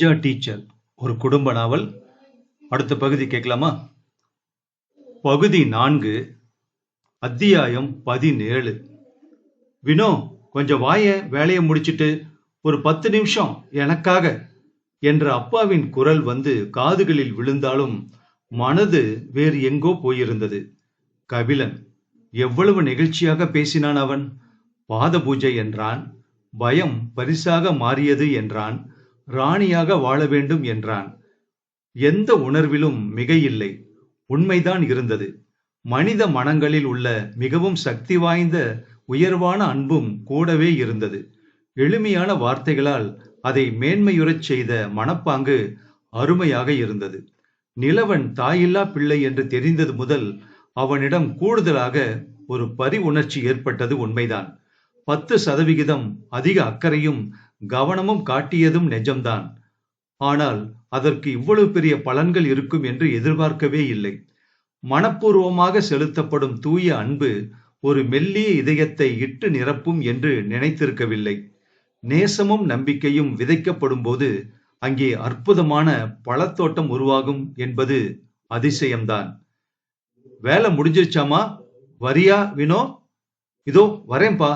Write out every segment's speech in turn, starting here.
ரோஜா teacher ஒரு குடும்ப நாவல். அடுத்த பகுதி கேட்கலாமா? பகுதி நான்கு அத்தியாயம் பதினேழு. வினோ கொஞ்சம் வாய வேலையை முடிச்சிட்டு ஒரு பத்து நிமிஷம் எனக்காக என்ற அப்பாவின் குரல் வந்து காதுகளில் விழுந்தாலும் மனது வேறு எங்கோ போயிருந்தது. கபிலன் எவ்வளவு நெகிழ்ச்சியாக பேசினான் அவன்? பாத பூஜை என்றான் பயம் பரிசாக மாறியது என்றான் ராணியாக வாழ வேண்டும் என்றான். எந்த உணர்விலும் மிகையில்லை. உண்மைதான் இருந்தது. மனித மனங்களில் உள்ள மிகவும் சக்தி வாய்ந்த உயர்வான அன்பும் கூடவே இருந்தது. எளிமையான வார்த்தைகளால் அதை மேன்மையுறச் செய்த மனப்பாங்கு அருமையாக இருந்தது. நிலவன் தாயில்லா பிள்ளை என்று தெரிந்தது முதல் அவனிடம் கூடுதலாக ஒரு பரி உணர்ச்சி ஏற்பட்டது உண்மைதான். பத்து சதவிகிதம் அதிக அக்கறையும் கவனமும் காட்டியதும் நிஜம்தான். ஆனால் அதற்கு இவ்வளவு பெரிய பலன்கள் இருக்கும் என்று எதிர்பார்க்கவே இல்லை. மனப்பூர்வமாக செலுத்தப்படும் தூய அன்பு ஒரு மெல்லிய இதயத்தை இட்டு நிரப்பும் என்று நினைத்திருக்கவில்லை. நேசமும் நம்பிக்கையும் விதைக்கப்படும் போது அங்கே அற்புதமான பழத்தோட்டம் உருவாகும் என்பது அதிசயம்தான். வேலை முடிஞ்சிருச்சாமா? வரியா வினோ? இதோ வரேன்பா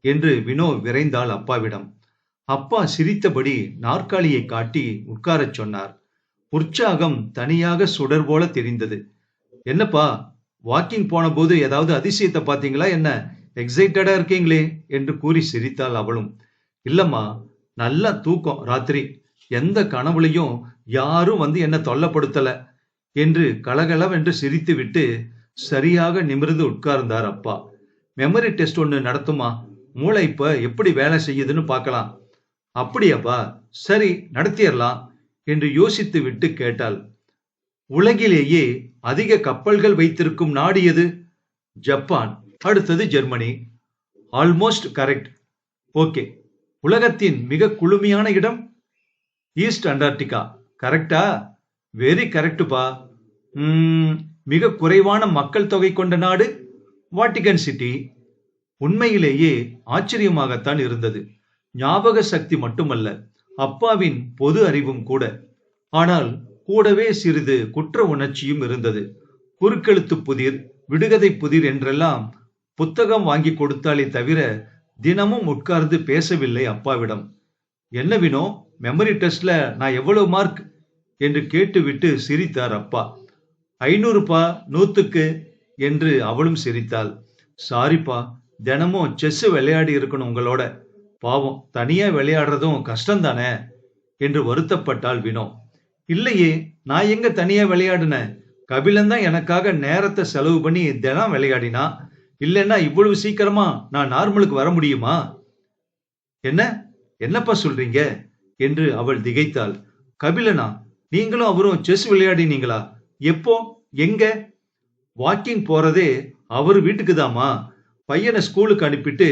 என்று வினோ விரைந்தாள் அப்பாவிடம். அப்பா சிரித்தபடி நாற்காலியை காட்டி உட்காரச் சொன்னார். உற்சாகம் தனியாக சுடர் போல தெரிந்தது. என்னப்பா வாக்கிங் போன போது ஏதாவது அதிசயத்தை பார்த்தீங்களா என்ன? எக்ஸைட்டடா இருக்கீங்களே? என்று கூறி சிரித்தாள் அவளும். இல்லம்மா நல்ல தூக்கம் ராத்திரி. எந்த கனவுலையும் யாரும் வந்து என்ன தொல்லப்படுத்தல என்று கலகலவென்று சிரித்துவிட்டு சரியாக நிமிர்ந்து உட்கார்ந்தார் அப்பா. மெமரி டெஸ்ட் ஒன்று நடத்துமா? மூளை இப்ப எப்படி வேலை செய்யுதுன்னு பார்க்கலாம். அப்படியாப்பா சரி நடத்திடலாம் என்று யோசித்து விட்டு கேட்டாள். உலகிலேயே அதிக கப்பல்கள் வைத்திருக்கும் நாடு எது? ஜப்பான் அடுத்தது ஜெர்மனி. Almost correct. ஓகே. உலகத்தின் மிக குளுமையான இடம்? East Antarctica. கரெக்டா? வெரி கரெக்டுப்பா மிக குறைவான மக்கள் தொகை கொண்ட நாடு? Vatican city. உண்மையிலேயே ஆச்சரியமாகத்தான் இருந்தது. ஞாபக சக்தி மட்டுமல்ல அப்பாவின் பொது அறிவும் கூட. ஆனால் கூடவே சிறிது குற்ற உணர்ச்சியும் இருந்தது. குறுக்கெழுத்து புதிர் விடுகதை புதிர் என்றெல்லாம் புத்தகம் வாங்கி கொடுத்தாலே தவிர தினமும் உட்கார்ந்து பேசவில்லை அப்பாவிடம். என்ன வினோ மெமரி டெஸ்ட்ல நான் எவ்வளவு மார்க் என்று கேட்டுவிட்டு சிரித்தார் அப்பா. ஐநூறுப்பா நூத்துக்கு என்று அவளும் சிரித்தாள். சாரிப்பா தினமும் செஸ் விளையாடி இருக்கணும் உங்களோட. பாவம் தனியா விளையாடுறதும் கஷ்டம் தானே என்று வருத்தப்பட்டாள் வினோ. இல்லையே நான் எங்க தனியா விளையாடுனேன் கபிலன் தான் எனக்காக நேரத்தை செலவு பண்ணி தினம் விளையாடினா? இல்லைன்னா இவ்வளவு சீக்கிரமா நான் நார்மலுக்கு வர முடியுமா? என்ன? என்னப்பா சொல்றீங்க? என்று அவள் திகைத்தாள். கபிலனா நீங்களும் அவரும் செஸ் விளையாடினீங்களா? எப்போ? எங்க? வாக்கிங் போறதே அவர் வீட்டுக்கு தாமா பையனை ஸ்கூலுக்கு அனுப்பிட்டு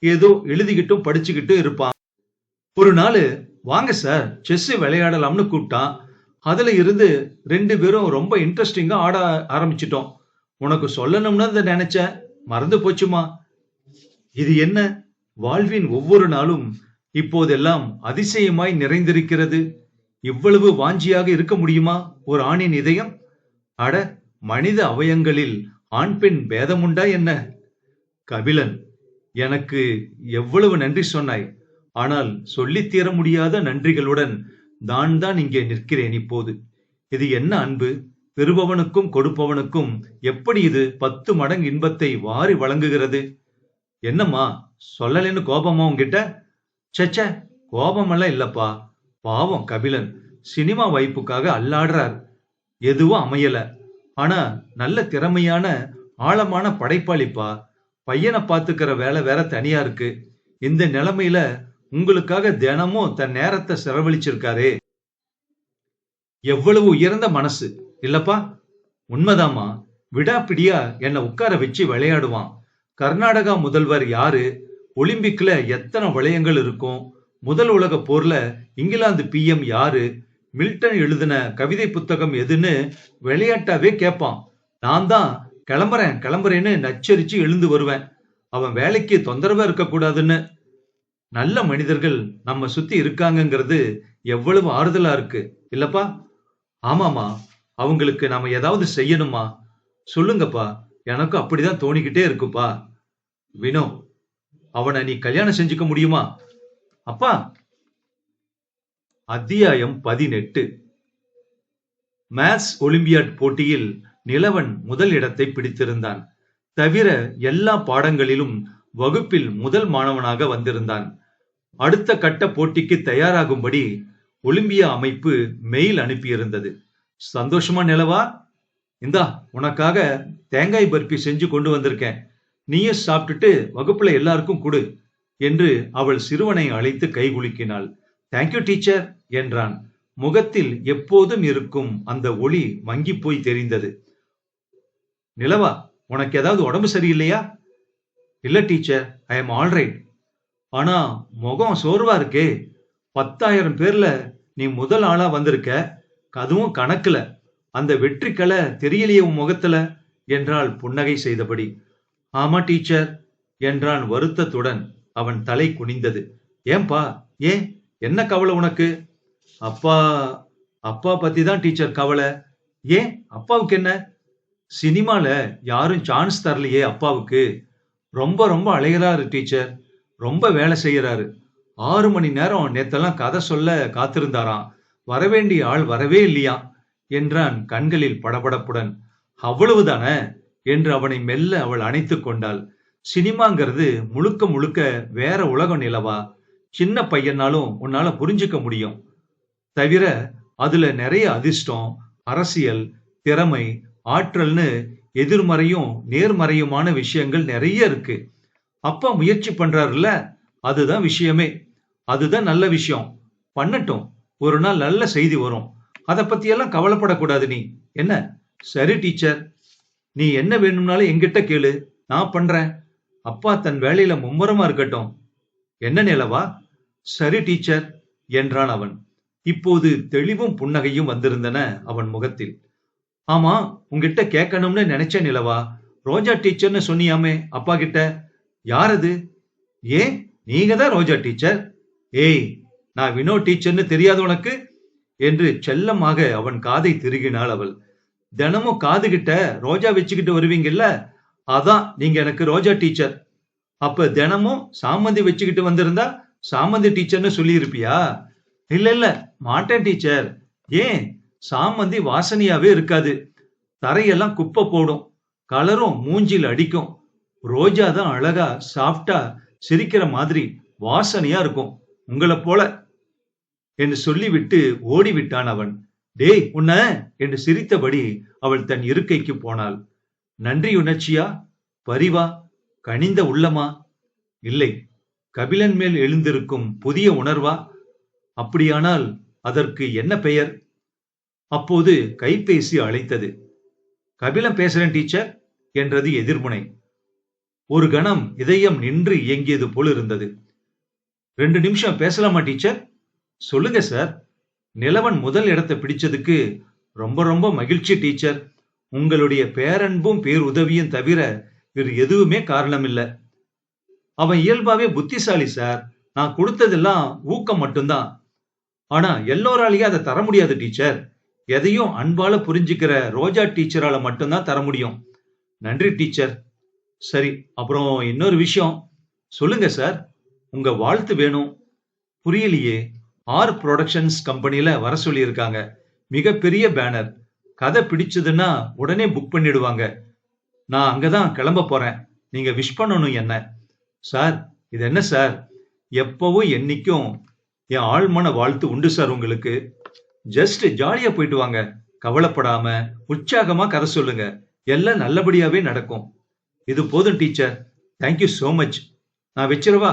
ஏதோ எழுதிக்கிட்டும் படிச்சுக்கிட்டும் இருப்பான். ஒரு நாள் வாங்க சார் செஸ் விளையாடலாம்னு கூப்பிட்டான். அதுல இருந்து ரெண்டு பேரும் ரொம்ப இன்ட்ரெஸ்டிங்கா ஆட ஆரம்பிச்சிட்டோம். உனக்கு சொல்லணும்னு அதை நினைச்சேன். மறந்து போச்சுமா? இது என்ன? வாழ்வின் ஒவ்வொரு நாளும் இப்போதெல்லாம் அதிசயமாய் நிறைந்திருக்கிறது. இவ்வளவு வாஞ்சியாக இருக்க முடியுமா ஒரு ஆணின் இதயம்? அட மனித அவயங்களில் ஆண் பெண் பேதமுண்டா என்ன? கபிலன் எனக்கு எவ்வளவு நன்றி சொன்னாய். ஆனால் சொல்லித் தீர முடியாத நன்றிகளுடன் நான் தான் இங்கே நிற்கிறேன் இப்போது. இது என்ன அன்பு? பெறுபவனுக்கும் கொடுப்பவனுக்கும் எப்படி இது பத்து மடங்கு இன்பத்தை வாரி வழங்குகிறது? என்னம்மா சொல்லலைன்னு கோபமா உங்ககிட்ட சச்ச கோபமெல்லாம் இல்லப்பா. பாவம் கபிலன். சினிமா வாய்ப்புக்காக அல்லாடுறார். எதுவும் அமையல. ஆனா நல்ல திறமையான ஆழமான படைப்பாளிப்பா. பையனை பார்த்துக்கிற வேலை வேற தனியா இருக்கு. இந்த நிலைமையில உங்களுக்காக தினமும் தன் நேரத்தை செலவழிச்சிருக்காரே. எவ்வளவு உயர்ந்த மனசு. இல்லப்பா உண்மைதாமா விடாப்பிடியா என்னை உட்கார வச்சு விளையாடுவான். கர்நாடகா முதல்வர் யாரு? ஒலிம்பிக்ல எத்தனை வளையங்கள் இருக்கும்? முதல் உலக போர்ல இங்கிலாந்து பிஎம் யாரு? மில்டன் எழுதின கவிதை புத்தகம் எதுன்னு விளையாட்டாவே கேட்பான் நான் தான் கிளம்புறேன் கிளம்புறேன்னு நச்சரிச்சு எழுந்து வருவேன். அவன் வேலைக்கு தொந்தரவா இருக்கக்கூடாதுன்னு. நல்ல மனிதர்கள் நம்ம சுத்தி இருக்காங்கங்கிறது எவ்வளவு ஆறுதலா இருக்கு இல்லப்பா? ஆமாமா அவங்களுக்கு நாம ஏதாவது செய்யணுமா? சொல்லுங்கப்பா எனக்கும் அப்படிதான் தோணிக்கிட்டே இருக்குப்பா. வினோ அவனை நீ கல்யாணம் செஞ்சுக்க முடியுமா? அப்பா! அத்தியாயம் பதினெட்டு. மேத்ஸ் ஒலிம்பியாட் போட்டியில் நிலவன் முதல் இடத்தை பிடித்திருந்தான். தவிர எல்லா பாடங்களிலும் வகுப்பில் முதல் மாணவனாக வந்திருந்தான். அடுத்த கட்ட போட்டிக்கு தயாராகும்படி ஒலிம்பியா அமைப்பு மெயில் அனுப்பியிருந்தது. சந்தோஷமா நிலவா? இந்தா உனக்காக தேங்காய் பர்பி செஞ்சு கொண்டு வந்திருக்கேன். நீயே சாப்பிட்டுட்டு வகுப்புல எல்லாருக்கும் கொடு என்று அவள் சிறுவனை அழைத்து கைகுலுக்கினாள் தேங்க்யூ டீச்சர் என்றான். முகத்தில் எப்போதும் இருக்கும் அந்த ஒளி மங்கி போய் தெரிந்தது. நிலவா உனக்கு ஏதாவது உடம்பு சரியில்லையா? இல்ல டீச்சர் ஐ எம் ஆல்ரைட் ஆனா முகம் சோர்வா இருக்கே. பத்தாயிரம் பேர்ல நீ முதல் ஆளா வந்திருக்க. அதுவும் கணக்குல. அந்த வெற்றி கலை தெரியலையே உன் முகத்துல? என்றாள் புன்னகை செய்தபடி. ஆமா டீச்சர் என்றான் வருத்தத்துடன் அவன் தலை குனிந்தது. ஏன்பா ஏன்? என்ன கவலை உனக்கு? அப்பா அப்பா பத்தி தான் டீச்சர் கவலை. ஏன்? அப்பாவுக்கு என்ன? சினிமால யாரும் சான்ஸ் தரலையே அப்பாவுக்கு. ரொம்ப ரொம்ப அலைகிறாரு டீச்சர் ரொம்ப வேலை செய்யறாரு. ஆறு மணி நேரம் நேத்தெல்லாம் கதை சொல்ல காத்திருந்தாராம். வரவேண்டிய ஆள் வரவே இல்லையா? என்றான் கண்களில் படபடப்புடன். அவ்வளவுதானே? என்று அவனை மெல்ல அவள் அணைத்து கொண்டாள். சினிமாங்கிறது முழுக்க முழுக்க வேற உலகம் நிலவா? சின்ன பையனாலும் உன்னால புரிஞ்சுக்க முடியும். தவிர அதுல நிறைய அதிர்ஷ்டம் அரசியல் திறமை ஆற்றல்னு எதிர்மறையும் நேர்மறையுமான விஷயங்கள் நிறைய இருக்கு. அப்பா முயற்சி பண்றாருல்ல அதுதான் விஷயமே. அதுதான் நல்ல விஷயம். பண்ணட்டும். ஒரு நாள் நல்ல செய்தி வரும். அதை பத்தியெல்லாம் கவலைப்படக்கூடாது நீ. என்ன? சரி டீச்சர். நீ என்ன வேணும்னாலும் எங்கிட்ட கேளு. நான் பண்றேன். அப்பா தன் வேலையில மும்முரமா இருக்கட்டும். என்ன நிலவா? சரி டீச்சர் என்றான் அவன். இப்போது தெளிவும் புன்னகையும் வந்திருந்தன அவன் முகத்தில். ஆமா உங்ககிட்ட கேட்கணும்னு நினைச்சேன் நிலவா. ரோஜா டீச்சர்னு சொன்னியாமே அப்பா கிட்ட. யார் அது ஏன்? நீங்க தான் ரோஜா டீச்சர்? ஏய் நான் வினோ டீச்சர்னு தெரியாது உனக்கு? என்று செல்லமாக அவன் காதை திருகினாள் அவள். தினமும் காது கிட்ட ரோஜா வச்சுக்கிட்டு வருவீங்கல்ல? அதான் நீங்க எனக்கு ரோஜா டீச்சர். அப்ப தினமும் சாமந்தி வச்சுக்கிட்டு வந்திருந்தா சாமந்தி டீச்சர்னு சொல்லியிருப்பியா? இல்ல இல்ல மாட்டேன் டீச்சர். ஏன்? சாமந்தி வாசனையாவே இருக்காது. தரையெல்லாம் குப்பை போடும். கலரும் மூஞ்சில் அடிக்கும். ரோஜா தான் அழகா சாஃப்டா சிரிக்கிற மாதிரி வாசனையா இருக்கும். உங்களை போல. என்று சொல்லிவிட்டு ஓடிவிட்டான் அவன். டேய் உன்ன என்று சிரித்தபடி அவள் தன் இருக்கைக்கு போனாள். நன்றி உணர்ச்சியா? பரிவா? கனிந்த உள்ளமா? இல்லை. கபிலன் மேல் எழுந்திருக்கும் புதிய உணர்வா? அப்படியானால் அதற்கு என்ன பெயர்? அப்போது கைபேசி அழைத்தது. கபிலம் பேசுறேன் டீச்சர் என்றது எதிர்முனை. ஒரு கணம் இதயம் நின்று இயங்கியது போல் இருந்தது. ரெண்டு நிமிஷம் பேசலாமா டீச்சர்? சொல்லுங்க சார். நிலவன் முதல் இடத்தை பிடிச்சதுக்கு ரொம்ப ரொம்ப மகிழ்ச்சி டீச்சர். உங்களுடைய பேரன்பும் பேருதவியும் தவிர வேறு எதுவுமே காரணம் இல்லை அவன் இயல்பாவே புத்திசாலி சார். நான் கொடுத்ததெல்லாம் ஊக்கம் மட்டும்தான். ஆனா எல்லோராலையும் அதை தர முடியாது டீச்சர். எதையும் அன்பால புரிஞ்சுக்கிற ரோஜா டீச்சரால மட்டும்தான் தர முடியும். நன்றி டீச்சர். சரி அப்புறம் இன்னொரு விஷயம். சொல்லுங்க சார். உங்க வாழ்த்து வேணும். புரியலையே. ஆர் ப்ரொடக்ஷன்ஸ் கம்பெனியில வர சொல்லியிருக்காங்க. மிகப்பெரிய பேனர் கதை பிடிச்சதுன்னா உடனே புக் பண்ணிடுவாங்க. நான் அங்கதான் கிளம்ப போறேன். நீங்க விஷ் பண்ணணும் என்ன? சார் இது என்ன சார்? எப்பவும் என்னைக்கும் என் ஆழ்மன வாழ்த்து உண்டு சார் உங்களுக்கு. ஜஸ்ட் ஜாலியா போயிட்டு வாங்க. கவலைப்படாம உற்சாகமா கதை சொல்லுங்க. எல்லாம் நல்லபடியாவே நடக்கும். இது போதும் டீச்சர். தேங்க்யூ சோ மச் நான் வச்சிருவா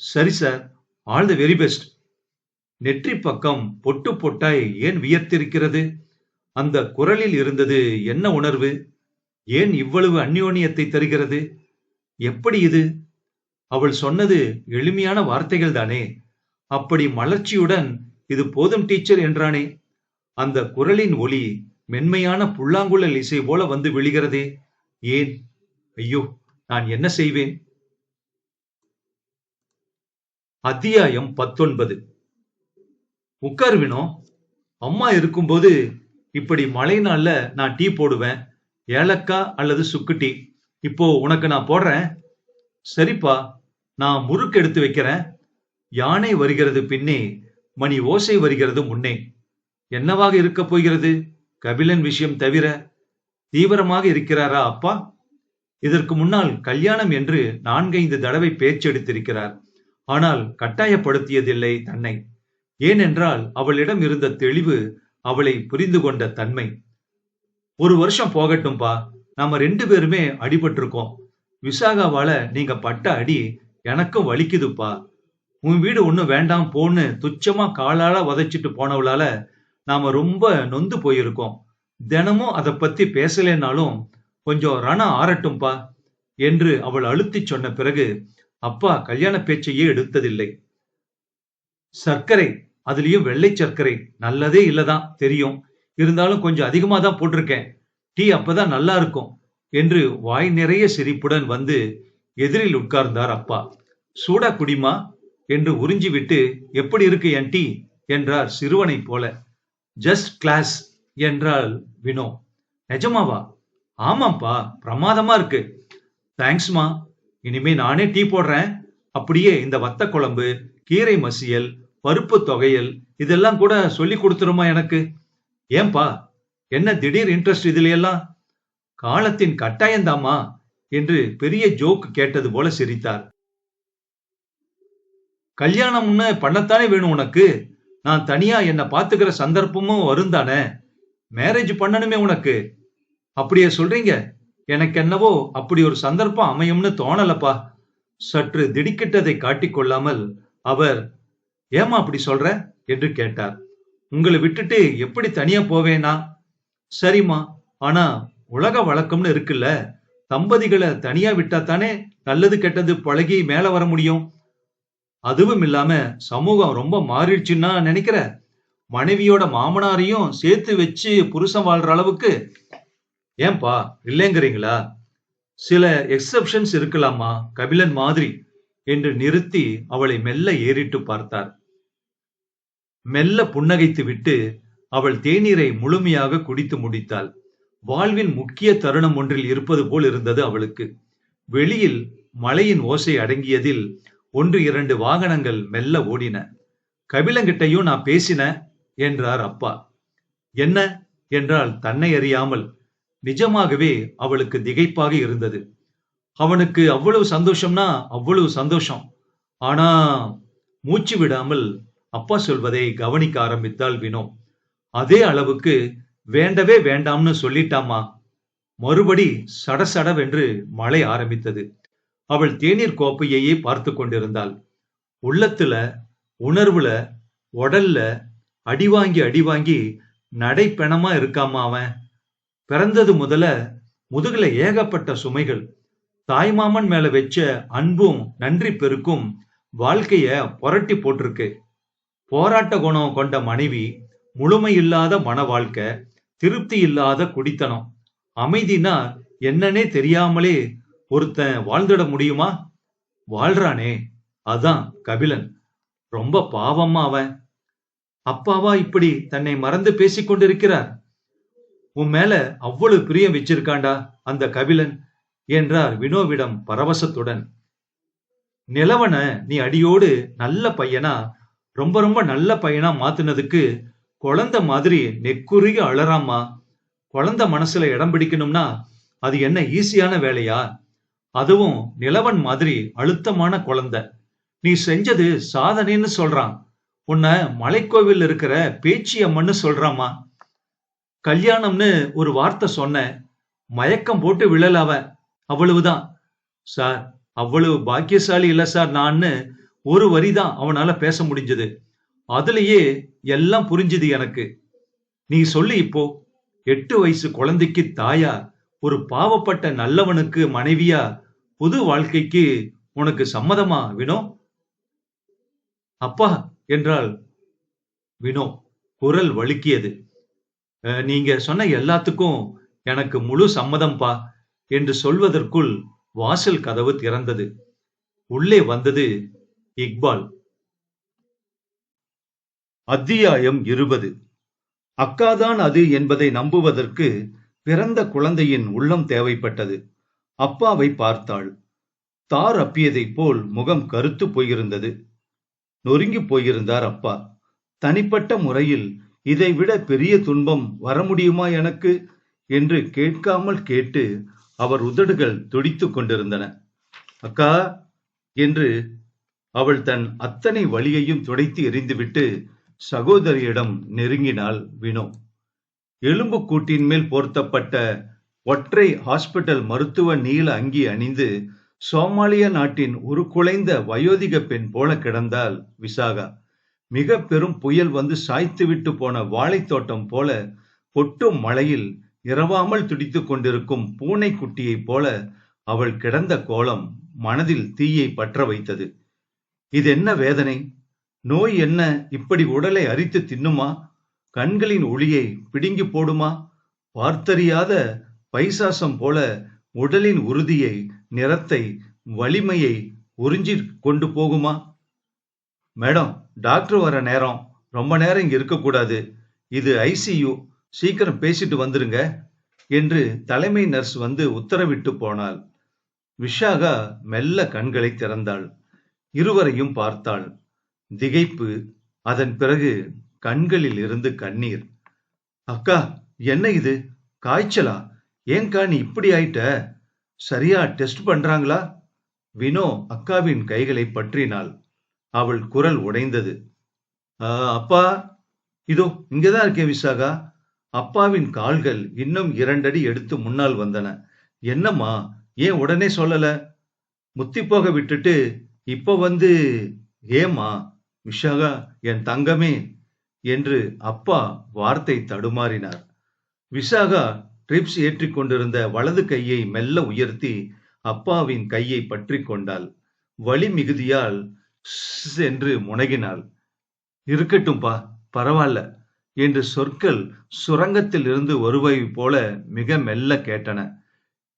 சரி sir all the very best நெற்றி பக்கம் பொட்டு பொட்டாய் ஏன் வியர்த்திருக்கிறது? அந்த குரலில் இருந்தது என்ன உணர்வு? ஏன் இவ்வளவு அந்யோன்யத்தை தருகிறது? எப்படி இது? அவள் சொன்னது எளிமையான வார்த்தைகள் தானே அப்படி மலர்ச்சியுடன் இது போதும் டீச்சர் என்றானே? அந்த குரலின் ஒலி மென்மையான புல்லாங்குழல் இசை போல வந்து விழுகிறதே. ஏன்? ஐயோ நான் என்ன செய்வேன்? அத்தியாயம் பத்தொன்பது. உட்கார்வினோ? அம்மா இருக்கும்போது இப்படி மழை நாள்ல நான் டீ போடுவேன். ஏலக்காய் அல்லது சுக்கு டீ. இப்போ உனக்கு நான் போடுறேன். சரிப்பா நான் முறுக்கு எடுத்து வைக்கிறேன். யானை வருகிறது பின்னே மணி ஓசை வருகிறது முன்னே. என்னவாக இருக்க போகிறது? கபிலன் விஷயம் தவிர தீவிரமாக இருக்கிறாரா அப்பா? இதற்கு முன்னால் கல்யாணம் என்று நான்கைந்து தடவை பேச்செடுத்திருக்கிறார். ஆனால் கட்டாயப்படுத்தியதில்லை தன்னை. ஏனென்றால் அவளிடம் இருந்த தெளிவு அவளை புரிந்து கொண்ட தன்மை. ஒரு வருஷம் போகட்டும்பா. நாம ரெண்டு பேருமே அடிபட்டிருக்கோம். விசாகாவால நீங்க பட்ட அடி எனக்கும் வலிக்குதுப்பா. உன் வீடு ஒண்ணும் வேண்டாம் போன்னு துச்சமா காலால உதைச்சிட்டு போனவளால நாம ரொம்ப நொந்து போயிருக்கோம். தினமும் அதை பத்தி பேசலைன்னாலும் கொஞ்சம் ரணம் ஆறட்டும்பா என்று அவள் அழுத்தி சொன்ன பிறகு அப்பா கல்யாண பேச்சையே எடுத்ததில்லை. சர்க்கரை அதுலயும் வெள்ளை சர்க்கரை நல்லதே இல்லதான் தெரியும். இருந்தாலும் கொஞ்சம் அதிகமா தான் போட்டிருக்கேன். டீ அப்பதான் நல்லா இருக்கும் என்று வாய் நிறைய சிரிப்புடன் வந்து எதிரில் உட்கார்ந்தார் அப்பா. சூடா குடிமா? என்று உறிஞ்சிவிட்டு எப்படி இருக்கு என் டீ? என்றார் சிறுவனைப் போல. ஜஸ்ட் கிளாஸ் என்றாள் வினோ. நிஜமாவா? ஆமாப்பா பிரமாதமா இருக்கு. தேங்க்ஸ்மா இனிமே நானே டீ போடுறேன். அப்படியே இந்த வத்த குழம்பு கீரை மசியல் பருப்பு தொகையல் இதெல்லாம் கூட சொல்லி கொடுத்துருமா எனக்கு? ஏன்பா என்ன திடீர் இன்ட்ரெஸ்ட் இதுலையெல்லாம் காலத்தின் கட்டாயந்தாமா என்று பெரிய ஜோக் கேட்டது போல சிரித்தார். கல்யாணம்னு பண்ணத்தானே வேணும் உனக்கு? நான் தனியா என்ன பாத்துக்கிற சந்தர்ப்பமும் வரும் தானே? மேரேஜ் பண்ணணுமே உனக்கு. அப்படியே சொல்றீங்க. எனக்கு என்னவோ அப்படி ஒரு சந்தர்ப்பம் அமையும்னு தோணலப்பா. சற்று திடுக்கிட்டதை காட்டிக்கொள்ளாமல் அவர் ஏமா அப்படி சொல்ற? என்று கேட்டார். உங்களை விட்டுட்டு எப்படி தனியா போவேனா? சரிம்மா. ஆனா உலக வழக்கம்னு இருக்குல்ல. தம்பதிகளை தனியா விட்டா தானே நல்லது கெட்டது பழகி மேல வர முடியும். அதுவும் இல்லாம சமூகம் ரொம்ப மாறிடுச்சுன்னா நினைக்கிற? மனைவியோட மாமனாரையும் சேர்த்து வச்சு புருஷன் வாழ்ற அளவுக்கு? ஏன்பா இல்லைங்கிறீங்களா? சில எக்ஸப்ஷன்ஸ் இருக்கலாமா? கபிலன் மாதிரி என்று நிறுத்தி அவளை மெல்ல ஏறிட்டு பார்த்தார். மெல்ல புன்னகைத்து விட்டு அவள் தேநீரை முழுமையாக குடித்து முடித்தாள். வாழ்வின் முக்கிய தருணம் ஒன்றில் இருப்பது போல் இருந்தது அவளுக்கு. வெளியில் மழையின் ஓசை அடங்கியதில் ஒன்று இரண்டு வாகனங்கள் மெல்ல ஓடின. கபிலங்கிட்டையும் நான் பேசின என்றார் அப்பா. என்ன? என்றால் தன்னை அறியாமல். நிஜமாகவே அவளுக்கு திகைப்பாக இருந்தது. அவனுக்கு அவ்வளவு சந்தோஷம்னா அவ்வளவு சந்தோஷம். ஆனா மூச்சு விடாமல் அப்பா சொல்வதை கவனிக்க ஆரம்பித்தாள் வினோ. அதே அளவுக்கு வேண்டவே வேண்டாம்னு சொல்லிட்டாமா மறுபடி சடசடவென்று மழை ஆரம்பித்தது. அவள் தேநீர் கோப்பையையே பார்த்து கொண்டிருந்தாள். உள்ளத்துல உணர்வுல உடல்ல அடி வாங்கி அடி வாங்கி நடைப்பெணமா இருக்காமா அவன்? பிறந்தது முதல்ல முதுகுல ஏகப்பட்ட சுமைகள். தாய்மாமன் மேல வச்ச அன்பும் நன்றி பெருக்கும் வாழ்க்கைய புரட்டி போட்டிருக்கு. போராட்ட குணம் கொண்ட மனைவி முழுமை இல்லாத மன வாழ்க்கை திருப்தி இல்லாத குடித்தனம். அமைதினா என்னன்னே தெரியாமலே ஒருத்தன் வாழ்ந்துட முடியுமா? வாழ்றானே. அதான் கபிலன். ரொம்ப பாவமா அவன். அப்பாவா இப்படி தன்னை மறந்து பேசிக்கொண்டிருக்கிறார் உன் மேல அவ்வளவு பிரியம் வச்சிருக்காண்டா அந்த கபிலன்? என்றார் வினோவிடம் பரவசத்துடன். நிலவன நீ அடியோடு நல்ல பையனா? ரொம்ப ரொம்ப நல்ல பையனா மாத்துனதுக்கு குழந்தை மாதிரி நெக்குருகி அழறாமா குழந்தை மனசுல இடம் பிடிக்கணும்னா அது என்ன ஈஸியான வேலையா? அதுவும் நிலவன் மாதிரி அழுத்தமான குழந்தை. நீ செஞ்சது சாதனைன்னு சொல்றான். உன்னை மலைக்கோவில் இருக்கிற பேச்சி அம்மன்னு சொல்றாமா? கல்யாணம்னு ஒரு வார்த்தை சொன்ன மயக்கம் போட்டு விழல அவ. அவ்வளவுதான். சார் அவ்வளவு பாக்கியசாலி இல்ல சார். நான்னு ஒரு வரிதான் அவனால பேச முடிஞ்சது. அதுலயே எல்லாம் புரிஞ்சுது எனக்கு. நீ சொல்லு இப்போ. எட்டு வயசு குழந்தைக்கு தாயா ஒரு பாவப்பட்ட நல்லவனுக்கு மனைவியா புது வாழ்க்கைக்கு உனக்கு சம்மதமா வினோ? அப்பா என்றால் வினோ குரல் வழுக்கியது. நீங்க சொன்ன எல்லாத்துக்கும் எனக்கு முழு சம்மதம்பா என்று சொல்வதற்குள் வாசல் கதவு திறந்தது. உள்ளே வந்தது இக்பால். அத்தியாயம் இருபது. அக்காதான் அது என்பதை நம்புவதற்கு பிறந்த குழந்தையின் உள்ளம் தேவைப்பட்டது. அப்பாவை பார்த்தாள். தார் அப்பியதைப் போல் முகம் கருத்து போயிருந்தது. நொறுங்கி போயிருந்தார் அப்பா. தனிப்பட்ட முறையில் இதைவிட பெரிய துன்பம் வர முடியுமா எனக்கு? என்று கேட்காமல் கேட்டு அவர் உதடுகள் துடித்துக் கொண்டிருந்தன. அக்கா என்று அவள் தன் அத்தனை வழியையும் துடைத்து எறிந்துவிட்டு சகோதரியிடம் நெருங்கினாள் வினோ. எலும்பு கூட்டின் மேல் போர்த்தப்பட்ட ஒற்றை ஹாஸ்பிட்டல் மருத்துவ நீல அங்கி அணிந்து சோமாலிய நாட்டின் உருக்குலைந்த வயோதிக பெண் போல கிடந்தாள் விசாகா. மிக பெரும் புயல் வந்து சாய்த்துவிட்டு போன வாழைத்தோட்டம் போல பொட்டும் மழையில் இரவாமல் துடித்துக் கொண்டிருக்கும் பூனைக்குட்டியைப் போல அவள் கிடந்த கோலம் மனதில் தீயை பற்ற வைத்தது. இது என்ன வேதனை? நோய் என்ன இப்படி உடலை அரித்து தின்னுமா? கண்களின் ஒளியை பிடுங்கி போடுமா? பார்த்தறியாத பைசாசம் போல உடலின் உறுதியை நிறத்தை வலிமையை உறிஞ்சி கொண்டு போகுமா? மேடம் டாக்டர் வர நேரம். ரொம்ப நேரம் இங்க இருக்கக்கூடாது இது ஐசியு சீக்கிரம் பேசிட்டு வந்துருங்க என்று தலைமை நர்ஸ் வந்து உத்தரவிட்டு போனாள். விஷாகா மெல்ல கண்களை திறந்தாள். இருவரையும் பார்த்தாள். திகைப்பு. அதன் பிறகு கண்களில் இருந்து கண்ணீர். அக்கா என்ன இது? காய்ச்சலா? ஏங்கா நீ இப்படி ஆயிட்ட? சரியா டெஸ்ட் பண்றாங்களா? வினோ அக்காவின் கைகளை பற்றினாள். அவள் குரல் உடைந்தது. அப்பா இதோ இங்கதான் இருக்கேன் விசாகா. அப்பாவின் கால்கள் இன்னும் இரண்டடி எடுத்து முன்னால் வந்தன. என்னம்மா ஏன் உடனே சொல்லல? முத்தி போக விட்டுட்டு இப்ப வந்து ஏம்மா விஷாகா என் தங்கமே என்று அப்பா வார்த்தை தடுமாறினார். விசாகா ட்ரிப்ஸ் ஏற்றிக் கொண்டிருந்த வலது கையை மெல்ல உயர்த்தி அப்பாவின் கையை பற்றி கொண்டாள். வலி மிகுதியால் என்று முனகினாள். இருக்கட்டும்பா பரவாயில்ல என்று சொற்கள் சுரங்கத்தில் இருந்து வருவை போல மிக மெல்ல கேட்டன.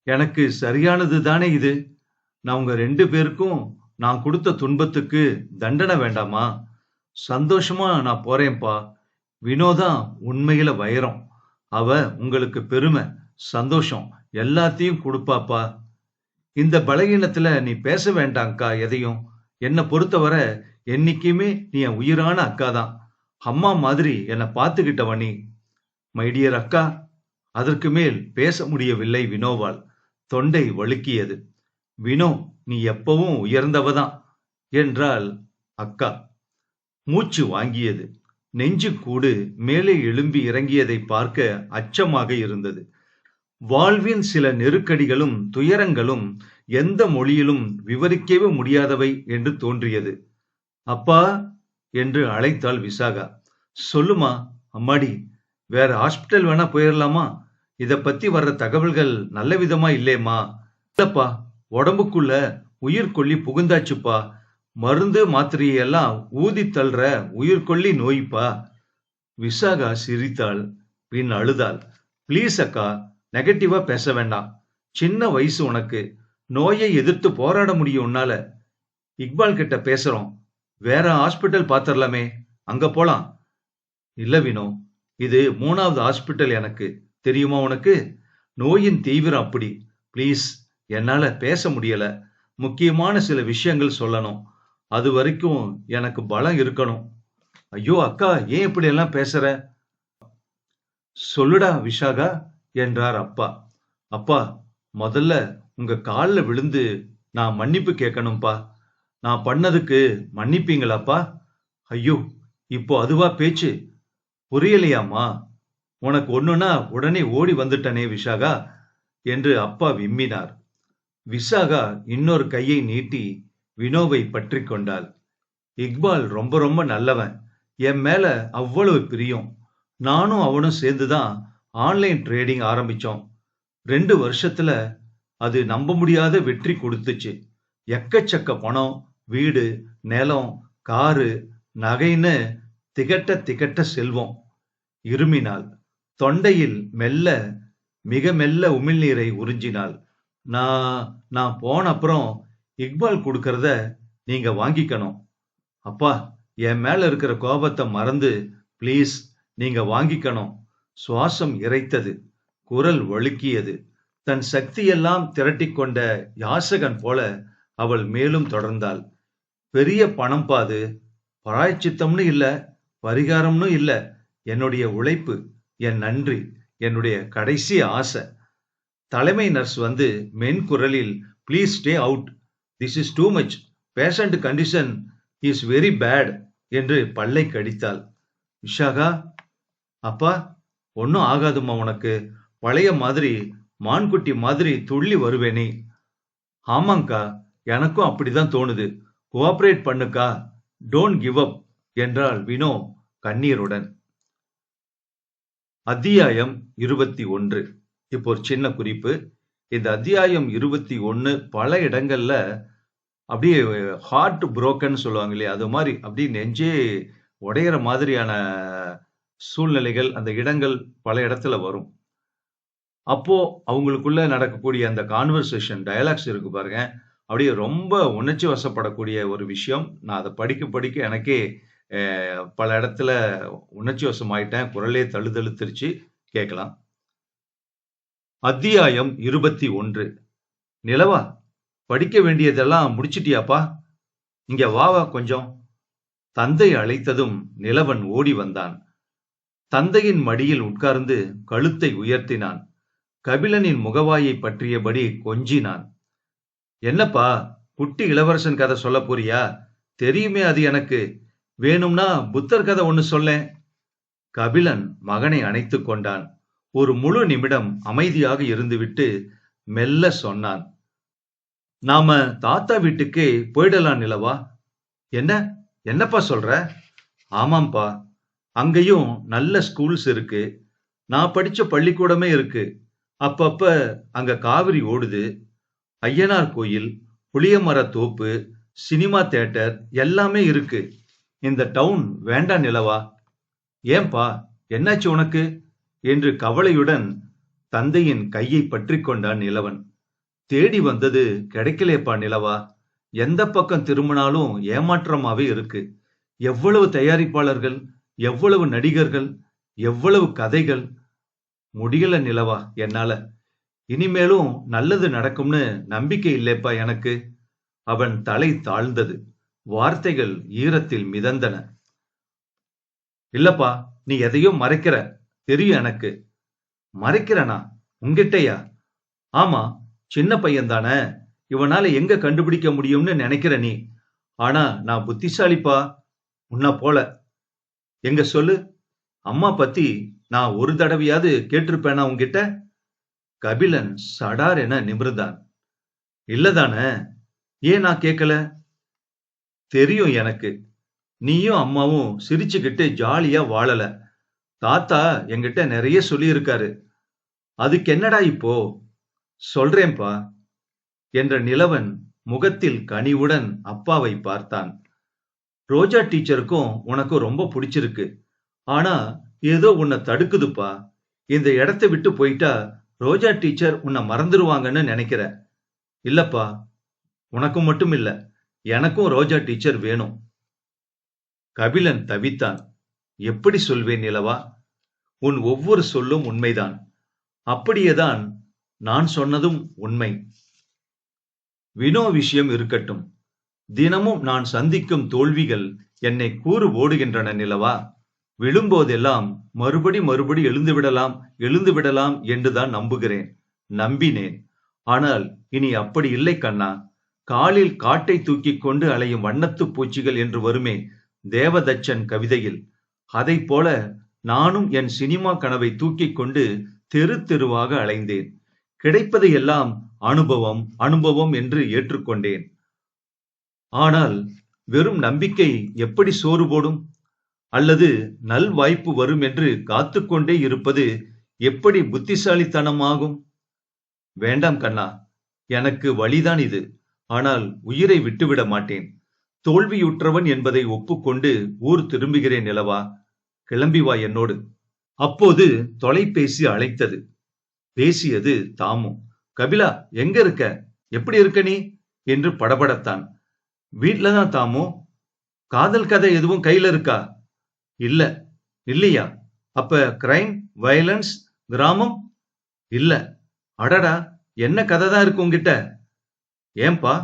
எனக்கு சரியானது தானே இது? நான் உங்க ரெண்டு பேருக்கும் நான் கொடுத்த துன்பத்துக்கு தண்டனை வேண்டாமா? சந்தோஷமா நான் போறேன்ப்பா. வினோதா உண்மையில வைரம். அவ உங்களுக்கு பெருமை சந்தோஷம் எல்லாத்தையும் கொடுப்பாப்பா. இந்த பலகீனத்துல நீ பேச வேண்டாம்க்கா எதையும். என்னை பொறுத்தவரை என்னைக்குமே நீ என் உயிரான அக்கா தான் அம்மா மாதிரி என்னை பார்த்துக்கிட்டவ நீ. மைடியர் அக்கா அதற்கு மேல் பேச முடியவில்லை வினோவால். தொண்டை வழுக்கியது. வினோ நீ எப்பவும் உயர்ந்தவதான் என்றாள் அக்கா. மூச்சு வாங்கியது. நெஞ்சுக்கூடு மேலே எழும்பி இறங்கியதை பார்க்க அச்சமாக இருந்தது. வாழ்வின் சில நெருக்கடிகளும் துயரங்களும் எந்த மொழியிலும் விவரிக்கவே முடியாதவை என்று தோன்றியது. அப்பா என்று அழைத்தாள் விசாகா. சொல்லுமா அம்மாடி வேற ஹாஸ்பிட்டல் வேணா போயிடலாமா இத பத்தி வர்ற தகவல்கள் நல்ல விதமா இல்லையம்மா இல்லப்பா உடம்புக்குள்ள உயிர் கொல்லி புகுந்தாச்சுப்பா. மருந்து மாத்திரையெல்லாம் ஊதி தள்ளுற உயிர்கொல்லி நோய்ப்பா? விசாகா சிரித்தாள் பின் அழுதாள். ப்ளீஸ் அக்கா நெகட்டிவா பேச வேண்டாம். சின்ன வயசு உனக்கு. நோயை எதிர்த்து போராட முடியும் உன்னால. இக்பால் கிட்ட பேசுறோம். வேற ஹாஸ்பிட்டல் பாத்திரலாமே. அங்க போலாம். இல்ல வினோ இது மூணாவது ஹாஸ்பிட்டல் எனக்கு. தெரியுமா உனக்கு? நோயின் தீவிரம் அப்படி. ப்ளீஸ் என்னால பேச முடியல. முக்கியமான சில விஷயங்கள் சொல்லணும். அது வரைக்கும் எனக்கு பலம் இருக்கணும். ஐயோ அக்கா ஏன் இப்படி எல்லாம் பேசுற? சொல்லுடா விஷாகா என்றார் அப்பா. அப்பா முதல்ல உங்க கால்ல விழுந்து நான் மன்னிப்பு கேட்கணும்ப்பா நான் பண்ணதுக்கு மன்னிப்பீங்களாப்பா? ஐயோ இப்போ அதுவா பேச்சு? புரியலையாம்மா. உனக்கு ஒண்ணுனா உடனே ஓடி வந்துட்டனே விஷாகா என்று அப்பா விம்மினார். விசாகா இன்னொரு கையை நீட்டி வினோவை பற்றி கொண்டாள். இக்பால் ரொம்ப ரொம்ப நல்லவன். என் மேல அவ்வளவு பிரியம். நானும் அவனும் சேர்ந்துதான் ஆன்லைன் ட்ரேடிங் ஆரம்பிச்சோம். ரெண்டு வருஷத்துல அது நம்ப முடியாத வெற்றி கொடுத்துச்சு. எக்கச்சக்க பணம் வீடு நிலம் காரு நகைன்னு திகட்ட திகட்ட செல்வம். இருமினாள். தொண்டையில் மெல்ல மிக மெல்ல உமிழ்நீரை உறிஞ்சினாள். நான் நான் போன அப்புறம் இக்பால் கொடுக்கறத நீங்க வாங்கிக்கணும். அப்பா என் மேல இருக்கிற கோபத்தை மறந்து ப்ளீஸ் நீங்க வாங்கிக்கணும். சுவாசம் இறைத்தது குரல் வழுக்கியது. தன் சக்தியெல்லாம் திரட்டிக்கொண்ட யாசகன் போல அவள் மேலும் தொடர்ந்தாள். பெரிய பணம் பாது பராய்ச்சித்தம்னு இல்ல பரிகாரம்னு இல்ல என்னுடைய உழைப்பு என் நன்றி என்னுடைய கடைசி ஆசை. தலைமை நர்ஸ் வந்து மென் குரலில் please stay out this is too much patient condition is very bad என்று பல்லை கடித்தாள். விஷாகா அப்பா ஒன்னும் ஆகாதும்மா உனக்கு. பழைய மாதிரி மான்குட்டி மாதிரி துள்ளி வருவேனே ஆமாங்க்கா எனக்கும் அப்படிதான் தோணுது. கோஆபரேட் பண்ணுக்கா. டோன்ட் கிவ் அப் என்றாள் வினோ கண்ணீருடன். அத்தியாயம் இருபத்தி ஒன்று. இப்போ ஒரு சின்ன குறிப்பு. இந்த அத்தியாயம் இருபத்தி ஒன்று பல இடங்கள்ல அப்படியே ஹார்ட் புரோக்கன் சொல்லுவாங்க இல்லையா? அது மாதிரி அப்படியே நெஞ்சே உடையிற மாதிரியான சூழ்நிலைகள் அந்த இடங்கள் பல இடத்துல வரும். அப்போ அவங்களுக்குள்ள நடக்கக்கூடிய அந்த கான்வர்சேஷன் டயலாக்ஸ் இருக்கு பாருங்க. அப்படியே ரொம்ப உணர்ச்சி வசப்படக்கூடிய ஒரு விஷயம். நான் அதை படிக்க படிக்க எனக்கே பல இடத்துல உணர்ச்சி வசமாயிட்டேன். குரலே தழுதழுத்திருச்சு. கேட்கலாம். அத்தியாயம் இருபத்தி ஒன்று. நிலவா படிக்க வேண்டியதெல்லாம் முடிச்சிட்டியாப்பா? இங்க வா வா கொஞ்சம். தந்தை அழைத்ததும் நிலவன் ஓடி வந்தான். தந்தையின் மடியில் உட்கார்ந்து கழுத்தை உயர்த்தினான். கபிலனின் முகவாயை பற்றியபடி கொஞ்சினான். என்னப்பா குட்டி இளவரசன் கதை சொல்ல போறியா? தெரியுமே அது எனக்கு. வேணும்னா புத்தர் கதை ஒன்னு சொல்லேன். கபிலன் மகனை அணைத்துக் கொண்டான். ஒரு முழு நிமிடம் அமைதியாக இருந்துவிட்டு மெல்ல சொன்னான். நாம தாத்தா வீட்டுக்கு போயிடலாம் நிலவா? என்ன? என்னப்பா சொல்ற? ஆமாம்பா அங்கேயும் நல்ல ஸ்கூல்ஸ் இருக்கு. நான் படிச்ச பள்ளிக்கூடமே இருக்கு. அப்பப்ப அங்க காவிரி ஓடுது. ஐயனார் கோயில் புளியமர தோப்பு சினிமா தேட்டர் எல்லாமே இருக்கு. இந்த டவுன் வேண்டாம் நிலவா? ஏன்பா? என்னாச்சு உனக்கு? என்று கவலையுடன் தந்தையின் கையை பற்றி கொண்டான் நிலவன். தேடி வந்தது கிடைக்கலேப்பா நிலவா எந்த பக்கம் திரும்பினாலும் ஏமாற்றமாவே இருக்கு. எவ்வளவு தயாரிப்பாளர்கள் எவ்வளவு நடிகர்கள் எவ்வளவு கதைகள். முடியல நிலவா என்னால. இனிமேலும் நல்லது நடக்கும்னு நம்பிக்கை இல்லைப்பா எனக்கு. அவன் தலை தாழ்ந்தது. வார்த்தைகள் ஈரத்தில் மிதந்தன. இல்லப்பா நீ எதையோ மறைக்கிற. தெரியும் எனக்கு. மறைக்கிறனா? உங்கிட்டயா ஆமா சின்ன பையன் தானே இவனால எங்க கண்டுபிடிக்க முடியும்னு நினைக்கிற நீ. ஆனா நான் புத்திசாலிப்பா? உன்ன போல. எங்க சொல்லு? அம்மா பத்தி நான் ஒரு தடவையாவது கேட்டிருப்பேனா உங்ககிட்ட கபிலன் சடார் என நிமிர்ந்தான். இல்லதானே? ஏன் நான் கேட்கல தெரியும் எனக்கு. நீயும் அம்மாவும் சிரிச்சுக்கிட்டு ஜாலியா வாழல. தாத்தா என்கிட்ட நிறைய சொல்லியிருக்காரு. அதுக்கு என்னடா இப்போ? சொல்றேன்பா என்ற நிலவன் முகத்தில் கனிவுடன் அப்பாவை பார்த்தான். ரோஜா டீச்சருக்கும் உனக்கு ரொம்ப பிடிச்சிருக்கு. ஆனா ஏதோ உன்னை தடுக்குதுப்பா. இந்த இடத்தை விட்டு போயிட்டா ரோஜா டீச்சர் உன்னை மறந்துடுவாங்கன்னு நினைக்கிற. இல்லப்பா உனக்கும் மட்டும் இல்ல எனக்கும் ரோஜா டீச்சர் வேணும். கபிலன் தவித்தான். எப்படி சொல்வேன் நிலவா? உன் ஒவ்வொரு சொல்லும் உண்மைதான். அப்படியேதான் நான் சொன்னதும் உண்மை. வினோ விஷயம் இருக்கட்டும். தினமும் நான் சந்திக்கும் தோல்விகள் என்னை கூறு ஓடுகின்றன நிலவா? விழும்போதெல்லாம் மறுபடி மறுபடி எழுந்து விடலாம் எழுந்து விடலாம் என்றுதான் நம்புகிறேன் நம்பினேன். ஆனால் இனி அப்படி இல்லை கண்ணா. காலில் காட்டை தூக்கிக் கொண்டு அலையும் வண்ணத்து பூச்சிகள் என்று வருமே தேவதச்சன் கவிதையில். அதைப் போல நானும் என் சினிமா கனவை தூக்கிக் கொண்டு தெரு தெருவாக அலைந்தேன். கிடைப்பதையெல்லாம் அனுபவம் அனுபவம் என்று ஏற்றுக்கொண்டேன். ஆனால் வெறும் நம்பிக்கை எப்படி சோறு போடும்? அல்லது நல் வாய்ப்பு வரும் என்று காத்துக்கொண்டே இருப்பது எப்படி புத்திசாலித்தனமாகும்? வேண்டாம் கண்ணா எனக்கு வழிதான் இது. ஆனால் உயிரை விட்டுவிட மாட்டேன். தோல்வியுற்றவன் என்பதை ஒப்புக்கொண்டு ஊர் திரும்புகிறேன் நிலவா. கிளம்பி வா என்னோடு. அப்போது தொலைபேசி அழைத்தது. பேசியது தாமு கபிலா எங்க இருக்க? எப்படி இருக்க நீ? என்று படபடத்தான். வீட்ல தான் தாமு. காதல் கதை எதுவும் கையில இருக்கா? இல்ல. இல்லையா? அப்ப கிரைம் வயலன்ஸ் கிராமம்? இல்ல. அடடா என்ன கதை தான் இருக்கு உங்ககிட்ட ஏன்பா?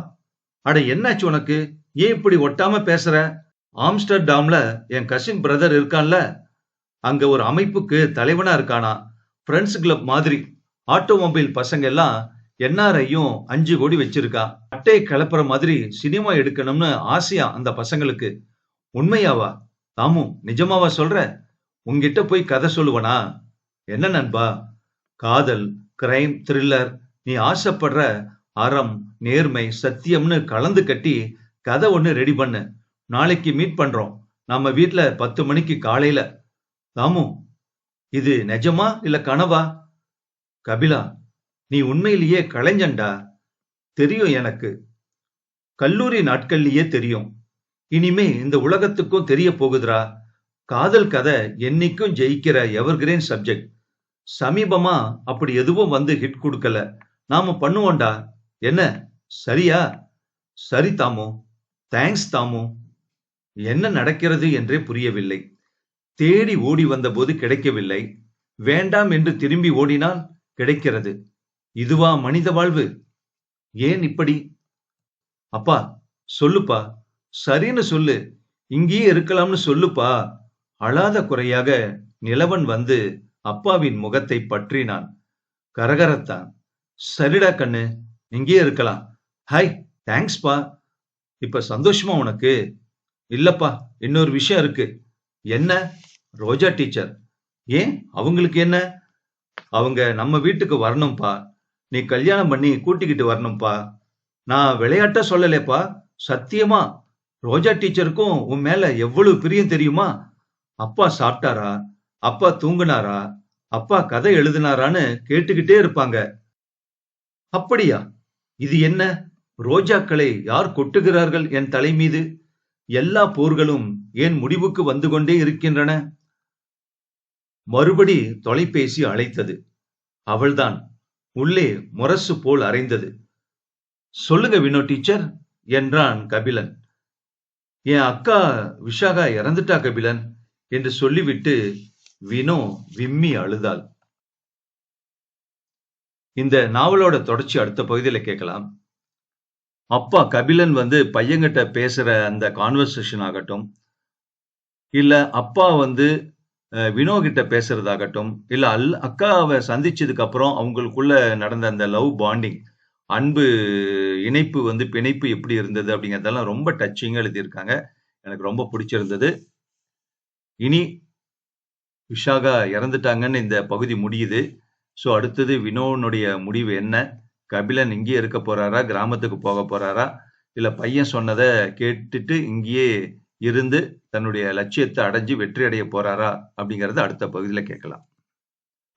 அட என்னாச்சு உனக்கு? ஏன் இப்படி ஒட்டாம பேசுற? ஆம்ஸ்டர்டாம்ல என் கசின் பிரதர் இருக்கான்ல அங்க ஒரு அமைப்புக்கு தலைவனா இருக்கானா? ஃப்ரெண்ட்ஸ் கிளப் மாதிரி. ஆட்டோமொபைல் பசங்க எல்லாம் என்ஆர்ஐயும் அஞ்சு கோடி வச்சிருக்கா. அட்டையை கிளப்புற மாதிரி சினிமா எடுக்கணும்னு ஆசையா அந்த பசங்களுக்கு. உண்மையாவா? தாமு நிஜமாவா சொல்ற? உன்கிட்ட போய் கதை சொல்லுவனா? என்ன நண்பா? காதல் கிரைம் த்ரில்லர் நீ ஆசைப்படுற அறம் நேர்மை சத்தியம்னு கலந்து கட்டி கதை ஒண்ணு ரெடி பண்ணு. நாளைக்கு மீட் பண்றோம். நம்ம வீட்ல பத்து மணிக்கு காலையில. தாமு இது நிஜமா இல்ல கனவா? கபிலா நீ உண்மையிலேயே கலைஞன்டா? தெரியும் எனக்கு. கல்லூரி நாட்கள்லயே தெரியும். இனிமே இந்த உலகத்துக்கும் தெரிய போகுதுடா. காதல் கதை என்னைக்கும் ஜெயிக்கிற எவர்கிரேன் சப்ஜெக்ட் சமீபமா அப்படி எதுவும் வந்து ஹிட் கொடுக்கல. நாம பண்ணுவோம்டா. என்ன? சரியா? சரி தாமு. தேங்க்ஸ் தாமு. என்ன நடக்கிறது என்றே புரியவில்லை. தேடி ஓடி வந்தபோது கிடைக்கவில்லை. வேண்டாம் என்று திரும்பி ஓடினால் கிடைக்கிறது. இதுவா மனித வாழ்வு? ஏன் இப்படி? அப்பா சொல்லுப்பா. சரின்னு சொல்லு. இங்கேயே இருக்கலாம்னு சொல்லுப்பா. அழாத குறையாக நிலவன் வந்து அப்பாவின் முகத்தை பற்றினான். கரகரத்தான். சரிடா கண்ணு. இங்கேயே இருக்கலாம். ஹாய் தேங்க்ஸ்பா இப்ப சந்தோஷமா உனக்கு? இல்லப்பா இன்னொரு விஷயம் இருக்கு. என்ன? ரோஜா டீச்சர். ஏன்? அவங்களுக்கு என்ன? அவங்க நம்ம வீட்டுக்கு வரணும்ப்பா நீ கல்யாணம் பண்ணி கூட்டிக்கிட்டு வரணும்ப்பா நான் விளையாட்டா சொல்லலேப்பா. சத்தியமா ரோஜா டீச்சருக்கும் உன் மேல எவ்வளவு பிரியம் தெரியுமா? அப்பா சாப்பிட்டாரா? அப்பா தூங்குனாரா? அப்பா கதை எழுதினாரான்னு கேட்டுக்கிட்டே இருப்பாங்க. அப்படியா? இது என்ன? ரோஜாக்களை யார் கொட்டுகிறார்கள் என் தலை மீது எல்லா போர்களும் ஏன் முடிவுக்கு வந்து கொண்டே இருக்கின்றன? மறுபடி தொலைபேசி அழைத்தது. அவள்தான் உள்ளே முரசு போல் அரைந்தது. சொல்லுங்க வினோ டீச்சர் என்றான் கபிலன். என் அக்கா விஷாகா இறந்துட்டா கபிலன் என்று சொல்லிவிட்டு வினோ விம்மி அழுதாள். இந்த நாவலோட தொடர்ச்சி அடுத்த பகுதியில கேட்கலாம். அப்பா கபிலன் வந்து பையன்கிட்ட பேசுற அந்த கான்வர்சேஷன் ஆகட்டும் இல்ல அப்பா வந்து வினோ கிட்ட பேசுறதாகட்டும் இல்ல அல் அக்காவை சந்திச்சதுக்கு அப்புறம் அவங்களுக்குள்ள நடந்த அந்த லவ் பாண்டிங் அன்பு இணைப்பு வந்து பிணைப்பு எப்படி இருந்தது அப்படிங்கறதெல்லாம் ரொம்ப டச்சிங்கா எழுதியிருக்காங்க. எனக்கு ரொம்ப பிடிச்சிருந்தது. இனி விஷாகா இறந்துட்டாங்கன்னு இந்த பகுதி முடியுது. ஸோ அடுத்தது வினோனுடைய முடிவு என்ன? கபிலன் இங்கேயே இருக்க போறாரா? கிராமத்துக்கு போக போறாரா? இல்ல பையன் சொன்னதை கேட்டுட்டு இங்கேயே இருந்து தன்னுடைய லட்சியத்தை அடைஞ்சு வெற்றி அடைய போறாரா அப்படிங்கறத அடுத்த பகுதியில கேட்கலாம்.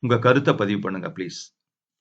உங்க கருத்தை பதிவு பண்ணுங்க ப்ளீஸ்